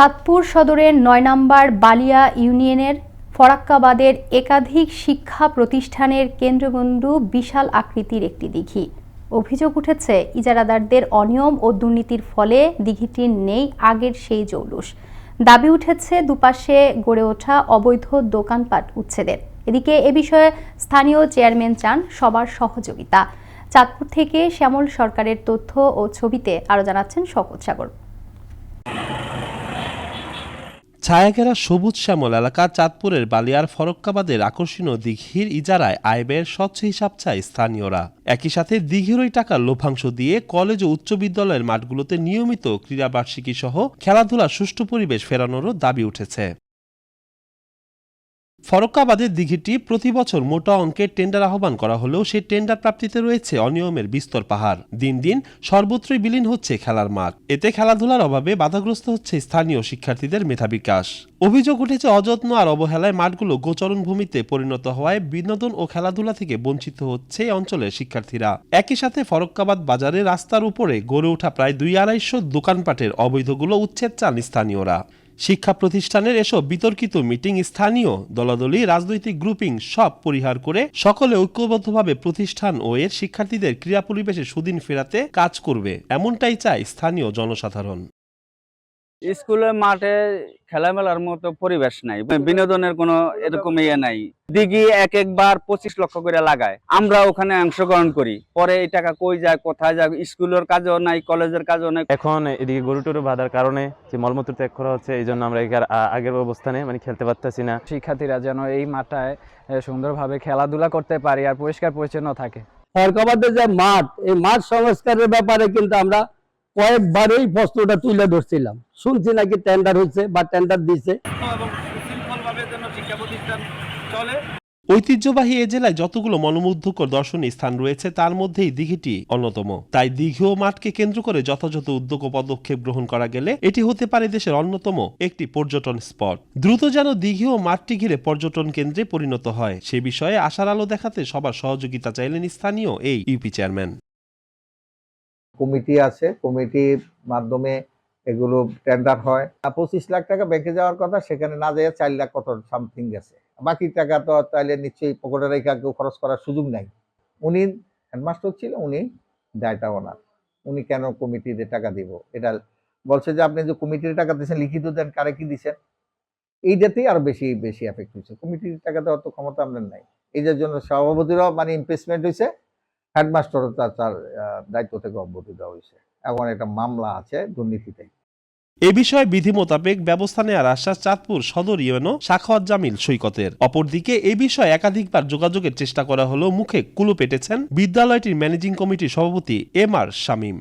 চাঁদপুর সদরের নয় নম্বর বালিয়া ইউনিয়নের ফরাক্কাবাদের একাধিক শিক্ষা প্রতিষ্ঠানের কেন্দ্রবিন্দু বিশাল আকৃতির একটি দিঘি। অভিযোগ উঠেছে, ইজারাদারদের অনিয়ম ও দুর্নীতির ফলে দিঘিটির নেই আগের সেই জৌলুস। দাবি উঠেছে, দুপাশে গড়ে ওঠা অবৈধ দোকানপাট উচ্ছেদের এদিকে এ বিষয়ে স্থানীয় চেয়ারম্যান চান সবার সহযোগিতা। চাঁদপুর থেকে শ্যামল সরকারের তথ্য ও ছবিতে আরও জানাচ্ছেন শকত সাগর। ছায়াঘেরা সবুজ শ্যামল এলাকা চাঁদপুরের বালিয়ার ফরক্কাবাদের আকর্ষণীয় দিঘির ইজারায় আয় ব্যয়ের স্বচ্ছ হিসাব চায় স্থানীয়রা। একই সাথে দিঘির ওই টাকার লভ্যাংশ দিয়ে কলেজ ও উচ্চ বিদ্যালয়ের মাঠগুলোতে নিয়মিত ক্রীড়াবার্ষিকী সহ খেলাধুলার সুষ্ঠু পরিবেশ ফেরানোরও দাবি উঠেছে। ফরক্কাবাদের দিঘিটি প্রতি বছর মোটা অঙ্কের টেন্ডার আহ্বান করা হলেও সেই টেন্ডার প্রাপ্তিতে রয়েছে অনিয়মের বিস্তর পাহাড়। দিন দিন সর্বত্রই বিলীন হচ্ছে খেলার মাঠ। এতে খেলাধুলার অভাবে বাধাগ্রস্ত হচ্ছে স্থানীয় শিক্ষার্থীদের মেধা বিকাশ। অভিযোগ উঠেছে অযত্ন আর অবহেলায় মাঠগুলো গোচরণ ভূমিতে পরিণত হওয়ায় বিনোদন ও খেলাধুলা থেকে বঞ্চিত হচ্ছে অঞ্চলের শিক্ষার্থীরা। একই সাথে ফরক্কাবাদ বাজারে রাস্তার উপরে গড়ে ওঠা প্রায় দুই আড়াইশো দোকানপাটের অবৈধগুলো উচ্ছেদ চান স্থানীয়রা। শিক্ষা প্রতিষ্ঠানের এসব বিতর্কিত মিটিং স্থানীয় দলাদলি রাজনৈতিক গ্রুপিং সব পরিহার করে সকলে ঐক্যবদ্ধভাবে প্রতিষ্ঠান ও এর শিক্ষার্থীদের ক্রীড়া পরিবেশে সুদিন ফেরাতে কাজ করবে, এমনটাই চায় স্থানীয় জনসাধারণ। স্কুলের মাঠে খেলামেলার মতো পরিবেশ নাই বিনোদনের কোনো এরকম ইয়ে নাই। দিঘি এক একবার পঁচিশ লক্ষ করে লাগায় আমরা ওখানে অংশগ্রহণ করি। পরে এই টাকা কই যায় কোথায় যায় স্কুলের কাজও নাই কলেজের কাজও নাই। এখন এদিকে গরু টরু বাঁধার কারণে যে মলমূত্র ত্যাগ করা হচ্ছে এই জন্য আমরা এখানে আগের অবস্থানে মানে খেলতে পারতেছি না। শিক্ষার্থীরা যেন এই মাঠটায় এ, সুন্দরভাবে খেলাধুলা করতে পারি আর পরিষ্কার পরিচ্ছন্ন থাকে। ফরকাবাদের যে মাঠ এই মাঠ সংস্কারের ব্যাপারে কিন্তু আমরা কয়েকবারই প্রশ্নটা তুলে ধরছিলাম। শুনছি নাকি টেন্ডার হয়েছে বা টেন্ডার দিছে ঐতিহ্যবাহী এ জেলায় যতগুলো মনোমুগ্ধকর দর্শনীয় স্থান রয়েছে তার মধ্যেই দিঘিটি অন্যতম। তাই দিঘি ও মাঠকে কেন্দ্র করে যথাযথ উদ্যোগ ও পদক্ষেপ গ্রহণ করা গেলে এটি হতে পারে দেশের অন্যতম একটি পর্যটন স্পট। দ্রুত যেন দিঘি ও মাঠটি ঘিরে পর্যটন কেন্দ্রে পরিণত হয় সে বিষয়ে আশার আলো দেখাতে সবার সহযোগিতা চাইলেন স্থানীয় এই ইউপি চেয়ারম্যান। কমিটি আছে, কমিটির মাধ্যমে এগুলো টেন্ডার হয়। পঁচিশ লাখ টাকা ব্যাংকে যাওয়ার কথা, সেখানে না যায় চার লাখ কত সামথিং গেছে। বাকি টাকা তো তাইলে নিশ্চয়ই পকেটে রেখে কেউ খরচ করার সুযোগ নাই। উনি হেডমাস্টার ছিল, উনি দায়টা ওনার উনি কেন কমিটিতে টাকা দিব? এটা বলছে যে, আপনি যে কমিটির টাকা দিয়েছেন, লিখিত দেন, কারে কি দিচ্ছেন এইটাতেই আরও বেশি বেশি এফেক্ট হয়েছে। কমিটির টাকা দেওয়ার তো ক্ষমতা আপনার নাই। এই যে জন্য সভাপতিরাও মানে ইমপ্রেসমেন্ট হয়েছে। হেডমাস্টারও তার তার দায়িত্ব থেকে অব্যাহতি দেওয়া হয়েছে। এখন একটা মামলা আছে দুর্নীতিতে। এ বিষয়ে বিধি মোতাবেক ব্যবস্থা নেওয়ার আশ্বাস চাঁদপুর সদর ইউএনও শাখাওয়াত জামিল সৈকতের। অপরদিকে এ বিষয়ে একাধিকবার যোগাযোগের চেষ্টা করা হলেও মুখে কুলো পেটেছেন বিদ্যালয়টির ম্যানেজিং কমিটির সভাপতি এম আর শামীম।